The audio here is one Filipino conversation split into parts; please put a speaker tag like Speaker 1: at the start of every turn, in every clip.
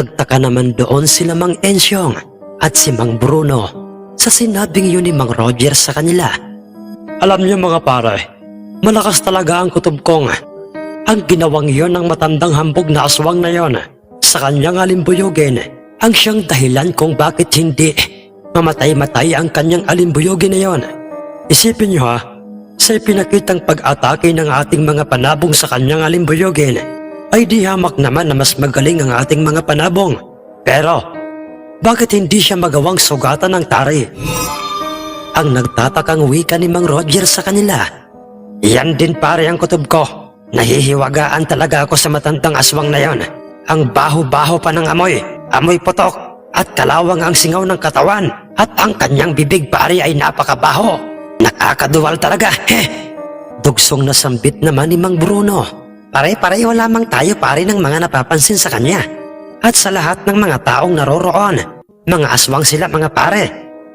Speaker 1: Nagtaka naman doon sila Mang Ensyong at si Mang Bruno sa sinabing yun ni Mang Roger sa kanila. Alam niyo mga pare, malakas talaga ang kutob kong. Ang ginawang yon ng matandang hambog na aswang na yon sa kanyang alimbuyugin ang siyang dahilan kung bakit hindi mamatay-matay ang kanyang alimbuyugin na yon. Isipin niyo ha, sa ipinakitang pag-atake ng ating mga panabong sa kanyang alimbuyugin, ay di hamak naman na mas magaling ang ating mga panabong. Pero, bakit hindi siya magawang sugatan ng tari? Ang nagtatakang wika ni Mang Roger sa kanila. Yan din pare ang kutob ko. Nahihiwagaan talaga ako sa matandang aswang na yon. Ang baho-baho pa ng amoy, amoy putok, at kalawang ang singaw ng katawan, at ang kanyang bibig pare ay napakabaho. Nakakaduwal talaga, heh! Dugsong na sambit naman ni Mang Bruno. Pare-pareho lamang tayo pare ng mga napapansin sa kanya. At sa lahat ng mga taong naroroon, mga aswang sila mga pare.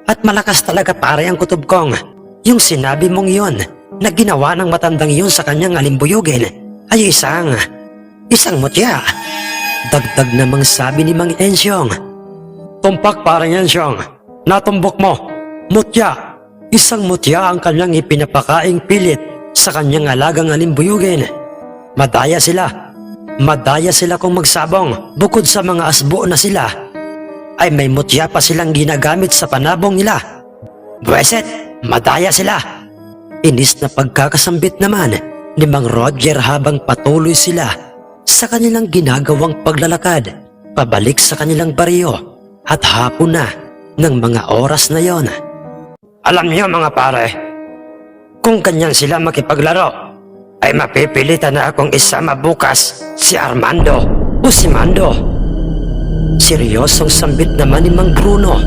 Speaker 1: At malakas talaga pare ang kutob kong. Yung sinabi mong yon na ginawa ng matandang yun sa kanyang alimbuyugin ay isang, isang mutya. Dagdag namang sabi ni Mang Ensyong. Tumpak parang Ensyong, natumbok mo, mutya. Isang mutya ang kanyang ipinapakaing pilit sa kanyang alagang alimbuyugin. Madaya sila. Madaya sila kung magsabong bukod sa mga asbo na sila ay may mutya pa silang ginagamit sa panabong nila. Buweset, madaya sila. Inis na pagkakasambit naman ni Mang Roger habang patuloy sila sa kanilang ginagawang paglalakad pabalik sa kanilang baryo at hapon na ng mga oras na yon. Alam niyo mga pare, kung kanyan sila makipaglaro, ay mapipilitan na akong isama bukas si Armando o si Mando. Seryosong sambit naman ni Mang Bruno.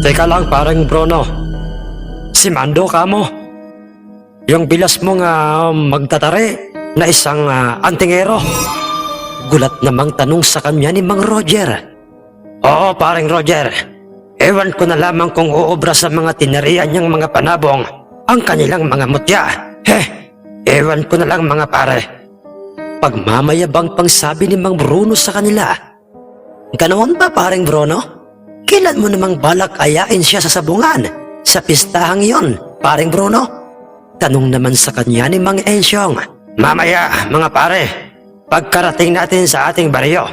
Speaker 1: Teka lang parang Bruno. Si Mando ka mo. Yung bilas mo nga magtatari na isang ah, antingero. Gulat namang tanong sa kanya ni Mang Roger. Oo parang Roger. Ewan ko na lamang kung uobra sa mga tinarian niyang mga panabong ang kanilang mga mutya. Heh, ewan ko na lang mga pare. Pagmamayabang pang sabi ni Mang Bruno sa kanila. Ganoon ba paring Bruno? Kailan mo namang balak ayain siya sa sabungan? Sa pistahang yon, paring Bruno? Tanong naman sa kanya ni Mang Ensyong. Mamaya, mga pare, pagkarating natin sa ating baryo,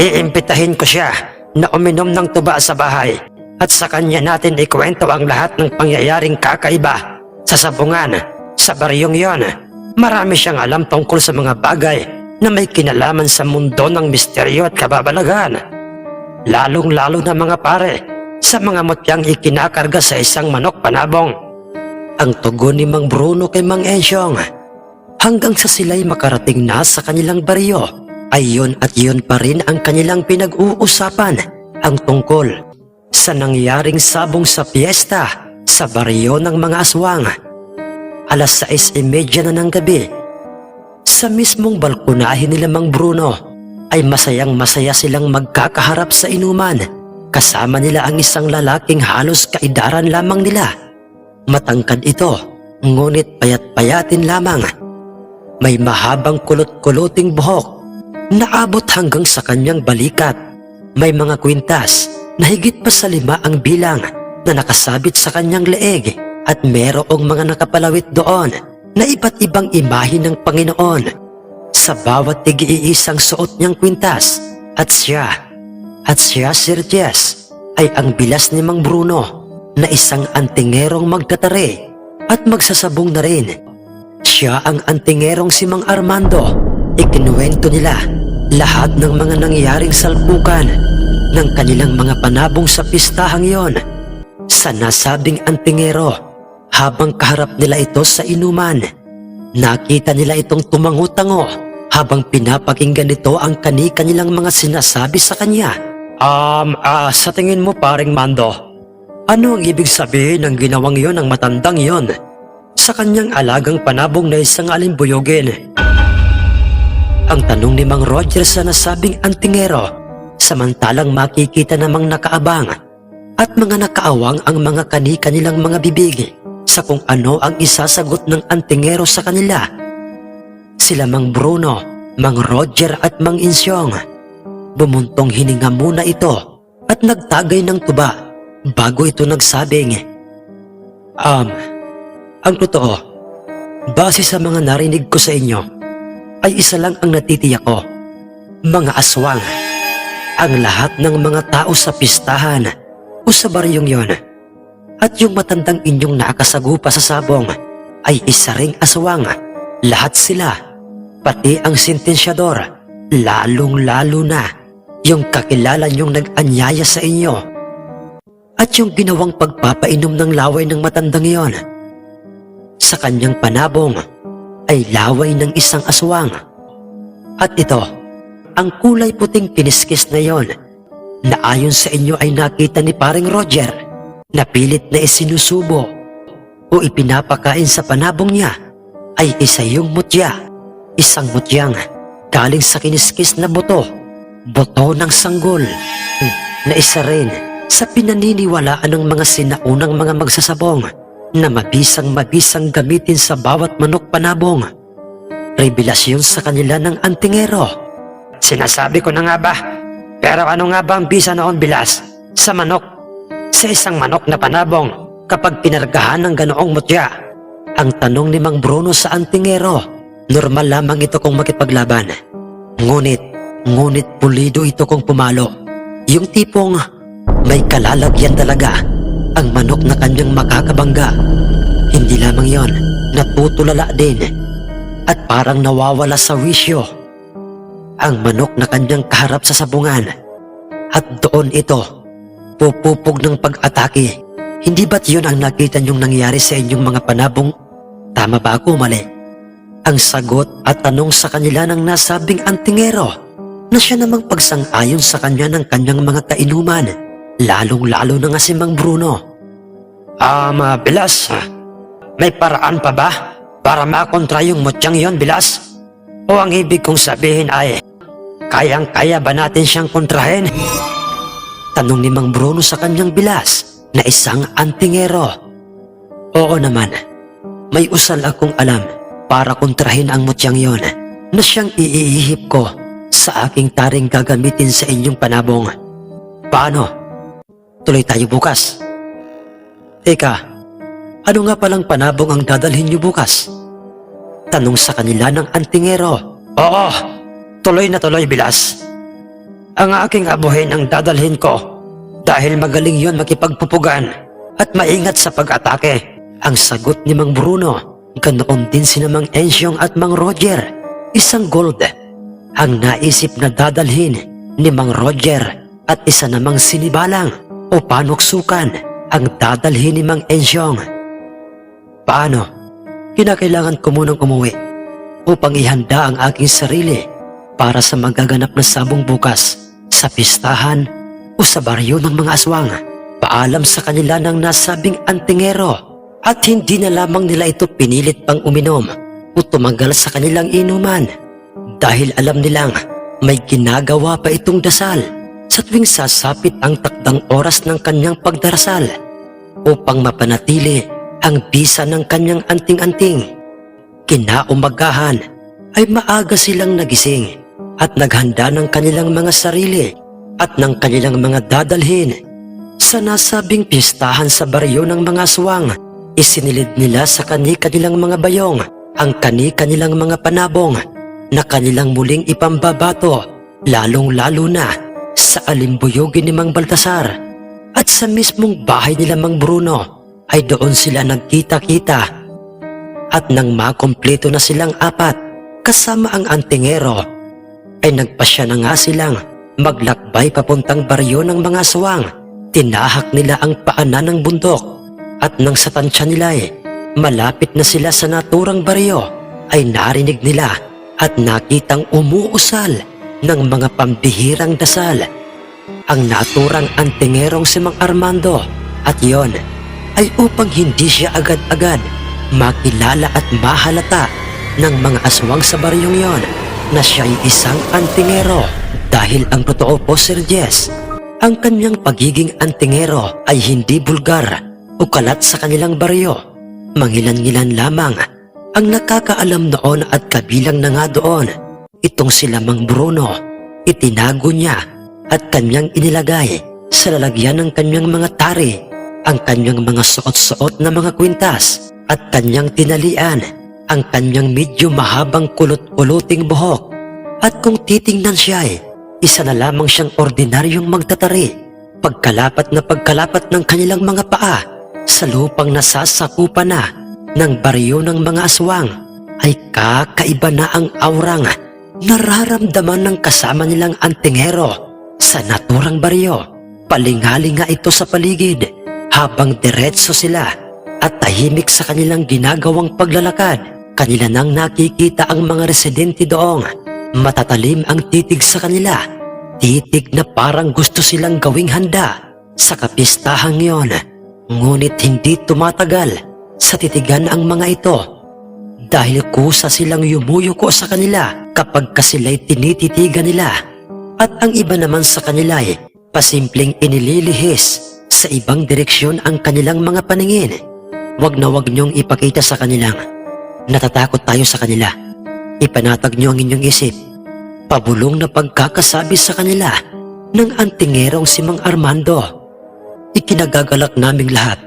Speaker 1: iimbitahin ko siya na uminom ng tuba sa bahay at sa kanya natin ikwento ang lahat ng pangyayaring kakaiba sa sabungan sa baryong yon. Marami siyang alam tungkol sa mga bagay na may kinalaman sa mundo ng misteryo at kababalagan. Lalong-lalo na mga pare sa mga mutyang ikinakarga sa isang manok panabong. Ang tugon ni Mang Bruno kay Mang Ensyong hanggang sa sila'y makarating na sa kanilang baryo ay yun at yun pa rin ang kanilang pinag-uusapan ang tungkol sa nangyaring sabong sa piyesta sa baryo ng mga aswang. Alas 6.30 na ng gabi, sa mismong balkonahin nila Mang Bruno ay masayang masaya silang magkakaharap sa inuman. Kasama nila ang isang lalaking halos kaidaran lamang nila. Matangkad ito, ngunit payat-payatin lamang. May mahabang kulot-kuloting buhok na abot hanggang sa kanyang balikat. May mga kwintas na higit pa sa lima ang bilang na nakasabit sa kanyang leeg at merong mga nakapalawit doon na iba't ibang imahe ng Panginoon sa bawat tig-iisang suot niyang kwintas at siya, at siya Sir ay ang bilas ni Mang Bruno na isang antingerong magtatari at magsasabong na rin. Siya ang antingerong si Mang Armando. Ikinuwento nila lahat ng mga nangyaring salpukan ng kanilang mga panabong sa pistahang yon. Sa nasabing antingero, habang kaharap nila ito sa inuman, nakita nila itong tumangutango habang pinapakinggan nito ang kani-kanilang mga sinasabi sa kanya. Um, ah, sa tingin mo paring Mando, ano ang ibig sabihin ng ginawang yon ng matandang yon sa kanyang alagang panabong na isang alimbuyogin? Ang tanong ni Mang Roger sa nasabing antingero, samantalang makikita namang nakaabang at mga nakaawang ang mga kani-kanilang mga bibig sa kung ano ang isasagot ng antingero sa kanila. Sila Mang Bruno, Mang Roger at Mang Insyong. Bumuntong hininga muna ito at nagtagay ng tuba bago ito nagsabing, Um, ang totoo, base sa mga narinig ko sa inyo, ay isa lang ang natitiyak ko. Mga aswang. Ang lahat ng mga tao sa pistahan o sa baryong yon. At yung matandang inyong nakakasagupa sa sabong ay isa ring aswang. Lahat sila, pati ang sentensyador, lalong-lalo na yung kakilala niyong nag-anyaya sa inyo. At yung ginawang pagpapainom ng laway ng matandang iyon. Sa kanyang panabong ay laway ng isang aswang. At ito, ang kulay puting kiniskis na yon na ayon sa inyo ay nakita ni paring Roger na pilit na isinusubo o ipinapakain sa panabong niya ay isa yung mutya. Isang mutyang galing sa kiniskis na buto, buto ng sanggol, na isa rin sa pinaniniwalaan ng mga sinaunang mga magsasabong na mabisang-mabisang gamitin sa bawat manok panabong. Revelasyon sa kanila ng antingero. Sinasabi ko na nga ba? Pero ano nga ba ang bisa noon bilas? Sa manok. Sa isang manok na panabong kapag pinargahan ng ganoong mutya. Ang tanong ni Mang Bruno sa antingero, normal lamang ito kung makipaglaban. Ngunit, ngunit pulido ito kung pumalo. Yung tipong may kalalagyan talaga ang manok na kanyang makakabangga. Hindi lamang yon, natutulala din at parang nawawala sa wisyo. Ang manok na kanyang kaharap sa sabungan at doon ito pupupog ng pag-atake. Hindi ba't yun ang nakita niyong nangyari sa inyong mga panabong? Tama ba ako mali? Ang sagot at tanong sa kanila ng nasabing antingero na siya namang pagsang-ayon sa kanya ng kanyang mga kainuman, lalong-lalo na nga si Mang Bruno. Ah, um, may paraan pa ba para makontra yung mutyang yon, Bilas? O ang ibig kong sabihin ay, kayang-kaya ba natin siyang kontrahin? Tanong ni Mang Bruno sa kanyang bilas na isang antingero. Oo naman, may usal akong alam para kontrahin ang mutyang yon na siyang iihip ko sa aking taring gagamitin sa inyong panabong. Paano? Tuloy tayo bukas. Teka, ano nga palang panabong ang dadalhin niyo bukas? Tanong sa kanila ng antingero. Oo, tuloy na tuloy bilas. Ang aking abuhin ang dadalhin ko dahil magaling yon makipagpupugan at maingat sa pag-atake. Ang sagot ni Mang Bruno, ganoon din si Mang Ensyong at Mang Roger, isang gold. Ang naisip na dadalhin ni Mang Roger at isa namang sinibalang o panuksukan ang dadalhin ni Mang Ensyong. Paano? Kinakailangan ko munang umuwi upang ihanda ang aking sarili para sa magaganap na sabong bukas sa pistahan o sa baryo ng mga aswang. Paalam sa kanila ng nasabing antingero at hindi na lamang nila ito pinilit pang uminom o tumagal sa kanilang inuman dahil alam nilang may ginagawa pa itong dasal sa tuwing sasapit ang takdang oras ng kanyang pagdarasal upang mapanatili ang bisa ng kanyang anting-anting. Kinaumagahan ay maaga silang nagising at naghanda ng kanilang mga sarili at ng kanilang mga dadalhin. Sa nasabing pistahan sa baryo ng mga aswang, isinilid nila sa kani-kanilang mga bayong ang kani-kanilang mga panabong na kanilang muling ipambabato lalong-lalo na sa alimbuyogin ni Mang Baltasar at sa mismong bahay nila Mang Bruno ay doon sila nagkita-kita at nang makompleto na silang apat kasama ang antingero ay nagpasya na nga silang maglakbay papuntang baryo ng mga aswang. Tinahak nila ang paanan ng bundok at nang sa tansya nila eh, malapit na sila sa naturang baryo ay narinig nila at nakitang umuusal ng mga pambihirang dasal. Ang naturang antingerong si Mang Armando at yon ay upang hindi siya agad-agad makilala at mahalata ng mga aswang sa baryong yon na siya ay isang antingero dahil ang totoo po Sir Jess, ang kanyang pagiging antingero ay hindi bulgar o kalat sa kanilang baryo. Mangilan-ngilan lamang ang nakakaalam noon at kabilang na nga doon itong sila Mang Bruno itinago niya at kanyang inilagay sa lalagyan ng kanyang mga tari ang kanyang mga suot-suot na mga kwintas at kanyang tinalian ang kanyang medyo mahabang kulot-kuluting buhok at kung titingnan siya ay isa na lamang siyang ordinaryong magtatari pagkalapat na pagkalapat ng kanilang mga paa sa lupang nasasakupan na ng baryo ng mga aswang ay kakaiba na ang aurang nararamdaman ng kasama nilang antingero sa naturang baryo. Palingali nga ito sa paligid habang diretso sila at tahimik sa kanilang ginagawang paglalakad. Kanila nang nakikita ang mga residente doong. Matatalim ang titig sa kanila. Titig na parang gusto silang gawing handa sa kapistahang yon. Ngunit hindi tumatagal sa titigan ang mga ito dahil kusa silang yumuyuko sa kanila kapag kasila'y tinititigan nila. At ang iba naman sa kanila ay pasimpleng inililihis sa ibang direksyon ang kanilang mga paningin. Huwag na huwag niyong ipakita sa kanilang natatakot tayo sa kanila. Ipanatag niyo ang inyong isip. Pabulong na pagkakasabi sa kanila ng antingerong si Mang Armando. Ikinagagalak naming lahat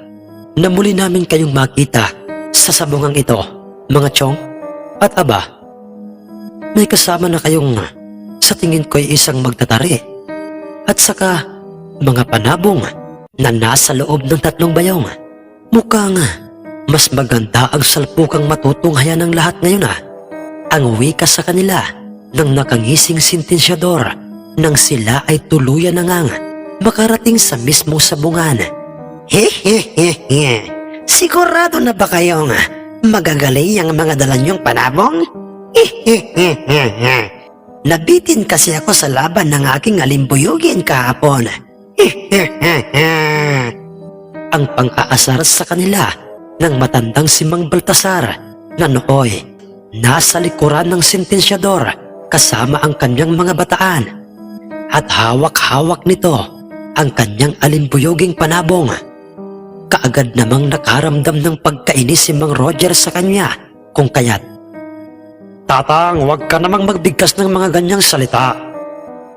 Speaker 1: na muli namin kayong makita sa sabungang ito, mga chong at aba. May kasama na kayong sa tingin ko'y isang magtatari at saka mga panabong na nasa loob ng tatlong bayong. Mukhang mas maganda ang salpukang matutunghayan ng lahat ngayon ah. Ang wika sa kanila ng nakangising sentensyador nang sila ay tuluyan na ngang makarating sa mismong sabungan. Hehehehe, sigurado na ba kayong magagaling ang mga dala niyong panabong? Hehehehe, nabitin kasi ako sa laban ng aking alimbuyugin kahapon. Hehehehe. Ang pang-aasar sa kanila ng matandang si Mang Baltasar na nooy nasa likuran ng sentensyador kasama ang kanyang mga bataan at hawak-hawak nito ang kanyang alimbuyoging panabong. Kaagad namang nakaramdam ng pagkainis si Mang Roger sa kanya kung kaya't Tatang, huwag ka namang magbigkas ng mga ganyang salita.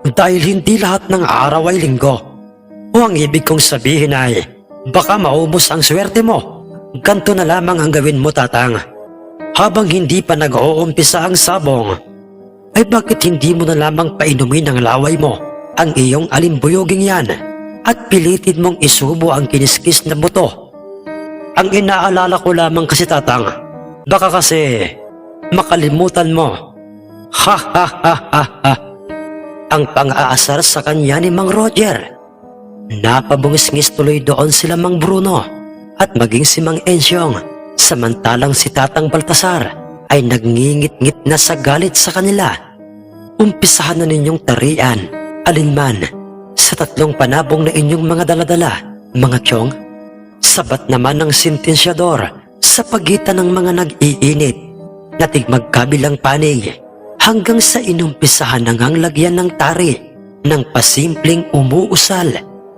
Speaker 1: Dahil hindi lahat ng araw ay linggo. O ang ibig kong sabihin ay, baka maubos ang swerte mo. Ganto na lamang ang gawin mo, Tatang. Habang hindi pa nag-uumpisa ang sabong, ay bakit hindi mo na lamang painumin ng laway mo ang iyong alimbuyoging yan at pilitin mong isubo ang kiniskis na buto? Ang inaalala ko lamang kasi, Tatang, baka kasi makalimutan mo. Ha ha ha ha ha. Ang pang-aasar sa kanya ni Mang Roger. Napabungis-ngis tuloy doon sila Mang Bruno at maging si Mang Ensyong samantalang si Tatang Baltasar ay nagngingit-ngit na sa galit sa kanila. Umpisahan na ninyong tarian, alinman, sa tatlong panabong na inyong mga daladala, mga tiyong. Sabat naman ng sentensyador sa pagitan ng mga nag-iinit na tigmagkabilang panig hanggang sa inumpisahan na ngang lagyan ng tari ng pasimpleng umuusal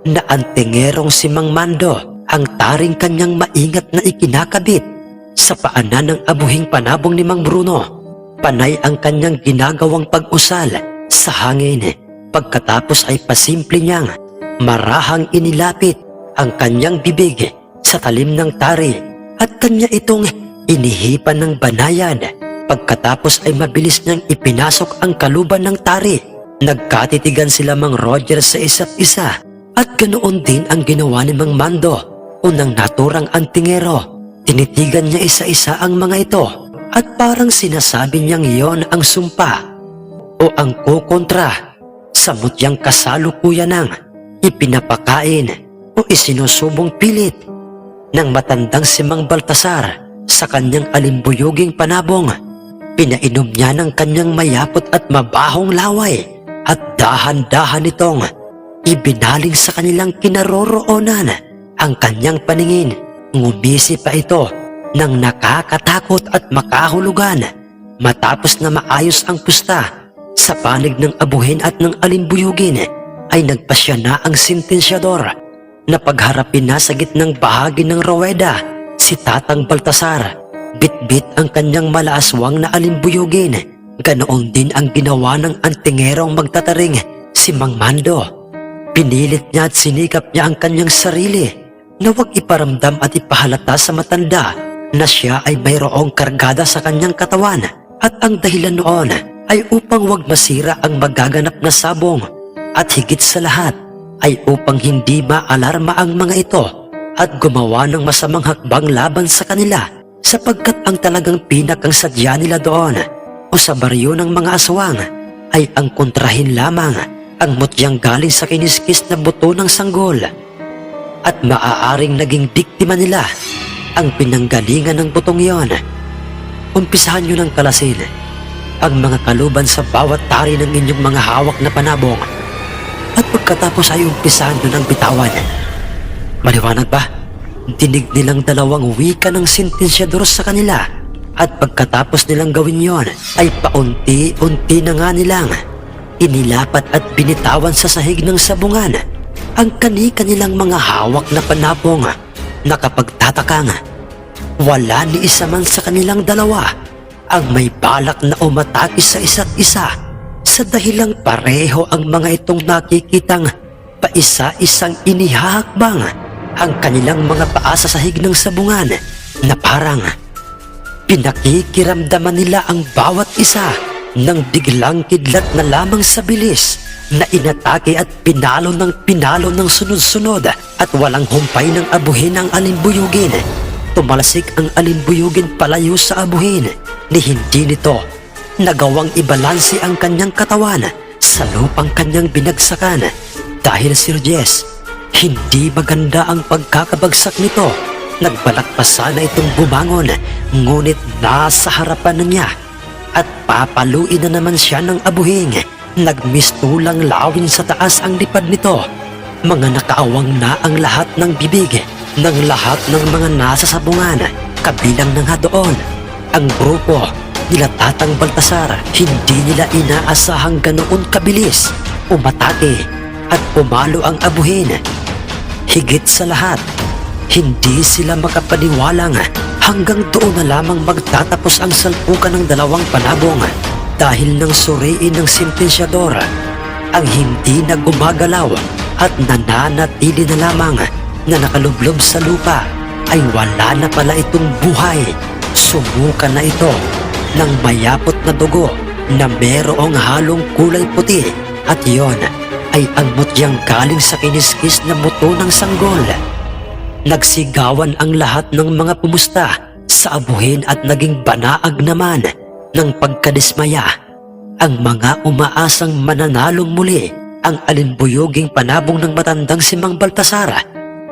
Speaker 1: na antingerong si Mang Mando ang taring kanyang maingat na ikinakabit sa paanan ng abuhing panabong ni Mang Bruno. Panay ang kanyang ginagawang pag-usal sa hangin pagkatapos ay pasimple niyang marahang inilapit ang kanyang bibig sa talim ng tari at kanya itong inihipan ng banayad pagkatapos ay mabilis niyang ipinasok ang kaluban ng tari. Nagkatitigan sila Mang Roger sa isa't isa at ganoon din ang ginawa ni Mang Mando unang naturang antingero. Tinitigan niya isa-isa ang mga ito at parang sinasabi niyang iyon ang sumpa o ang kukontra sa mutyang kasalukuyan ng ipinapakain o isinusubong pilit ng matandang si Mang Baltasar sa kanyang alimbuyoging panabong. Pinainom niya ng kanyang mayapot at mabahong laway at dahan-dahan itong ibinaling sa kanilang kinaroroonan ang kanyang paningin. Ngumisi pa ito ng nakakatakot at makahulugan matapos na maayos ang pusta sa panig ng abuhin at ng alimbuyugin ay nagpasya na ang sentensyador na pagharapin na sa gitnang bahagi ng roweda si Tatang Baltasar. Bit-bit ang kanyang malaaswang na alimbuyugin Ganoon din ang ginawa ng antingerong magtataring si Mang Mando. Pinilit niya at sinikap niya ang kanyang sarili na huwag iparamdam at ipahalata sa matanda na siya ay mayroong kargada sa kanyang katawan. At ang dahilan noon ay upang huwag masira ang magaganap na sabong. At higit sa lahat ay upang hindi maalarma ang mga ito at gumawa ng masamang hakbang laban sa kanila sapagkat ang talagang pinakang sadya nila doon o sa baryo ng mga aswang ay ang kontrahin lamang ang mutyang galing sa kiniskis na buto ng sanggol at maaaring naging biktima nila ang pinanggalingan ng butong yon. Umpisahan nyo ng kalasin ang mga kaluban sa bawat tari ng inyong mga hawak na panabong at pagkatapos ay umpisahan nyo ng bitawan. Maliwanag ba? Dinig nilang dalawang wika ng sentensyador sa kanila at pagkatapos nilang gawin yon ay paunti-unti na nga nilang inilapat at binitawan sa sahig ng sabungan ang kani-kanilang mga hawak na panabong nakapagtatakang wala ni isa man sa kanilang dalawa ang may balak na umatake sa isa't isa. Sa dahilang pareho ang mga itong nakikitang paisa-isang inihahakbang ang kanilang mga paa sa sahig ng sabungan na parang pinakikiramdaman nila ang bawat isa ng biglang kidlat na lamang sa bilis na inatake at pinalo ng pinalo ng sunod-sunod at walang humpay ng abuhin ang alimbuyugin. Tumalasik ang alimbuyugin palayo sa abuhin ni hindi nito nagawang ibalanse ang kanyang katawan sa lupang kanyang binagsakan dahil Sir Jess, hindi maganda ang pagkakabagsak nito. Nagbalak sana itong bumangon ngunit nasa harapan niya at papaluin na naman siya ng abuhing. Nagmistulang lawin sa taas ang lipad nito. Mga nakaawang na ang lahat ng bibig ng lahat ng mga nasa sabungan. Kabilang na doon ang grupo nila Tatang Baltasar. Hindi nila inaasahang ganoon kabilis. Umatake at pumalo ang abuhin. Higit sa lahat, hindi sila makapaniwalang hanggang doon na lamang magtatapos ang salpukan ng dalawang panabong dahil nang suriin ng sentensyador ang hindi na gumagalaw at nananatili na lamang na nakalublob sa lupa ay wala na pala itong buhay. Sumuka na ito ng mayapot na dugo na merong halong kulay puti at yon ay ang mutyang galing sa kiniskis na buto ng sanggol. Nagsigawan ang lahat ng mga pumusta sa abuhin at naging banaag naman ng pagkadismaya. Ang mga umaasang mananalong muli ang alimbuyoging panabong ng matandang si Mang Baltasar.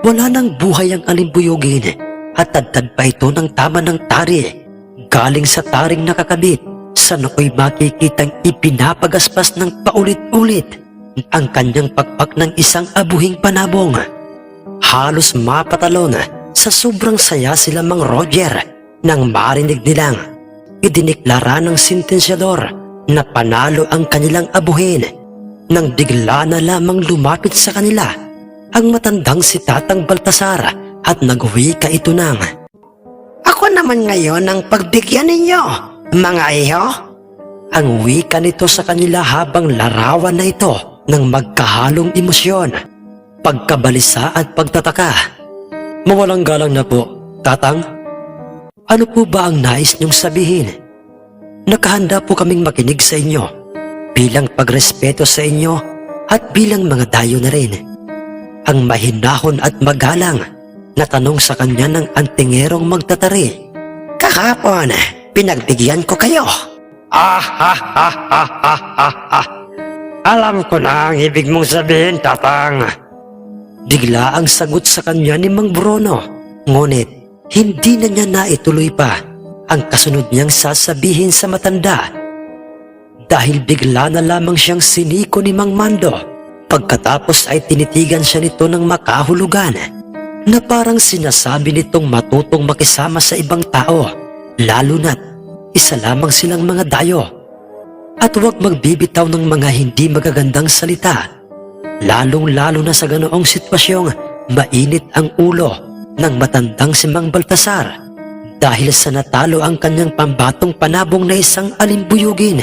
Speaker 1: Wala nang buhay ang alimbuyogin at tadtad pa ito ng tama ng tari. Galing sa taring nakakabit sa nooy makikitang ipinapagaspas ng paulit-ulit ang kanyang pakpak ng isang abuhing panabong. Halos mapatalon sa sobrang saya sila Mang Roger nang marinig nilang idiniklara ng sentensyador na panalo ang kanilang abuhin nang bigla na lamang lumapit sa kanila ang matandang si Tatang Baltasar at nagwi ka ito nang Ako naman ngayon ang pagbigyan ninyo, mga iho. Ang wika nito sa kanila habang larawan na ito ng magkahalong emosyon, pagkabalisa at pagtataka. Mawalang galang na po, Tatang. Ano po ba ang nais niyong sabihin? Nakahanda po kaming makinig sa inyo bilang pagrespeto sa inyo at bilang mga dayo na rin. Ang mahinahon at magalang na tanong sa kanya ng antingerong magtatari. Kahapon, pinagbigyan ko kayo. Ah, ha, ha, ha, ha, ha, ha. Alam ko na ang ibig mong sabihin, Tatang. Bigla ang sagot sa kanya ni Mang Bruno. Ngunit, hindi na niya naituloy pa ang kasunod niyang sasabihin sa matanda. Dahil bigla na lamang siyang siniko ni Mang Mando. Pagkatapos ay tinitigan siya nito ng makahulugan na parang sinasabi nitong matutong makisama sa ibang tao lalo na't isa lamang silang mga dayo at huwag magbibitaw ng mga hindi magagandang salita lalong-lalo na sa ganoong sitwasyong mainit ang ulo ng matandang si Mang Baltasar dahil sa natalo ang kanyang pambatong panabong na isang alimbuyugin.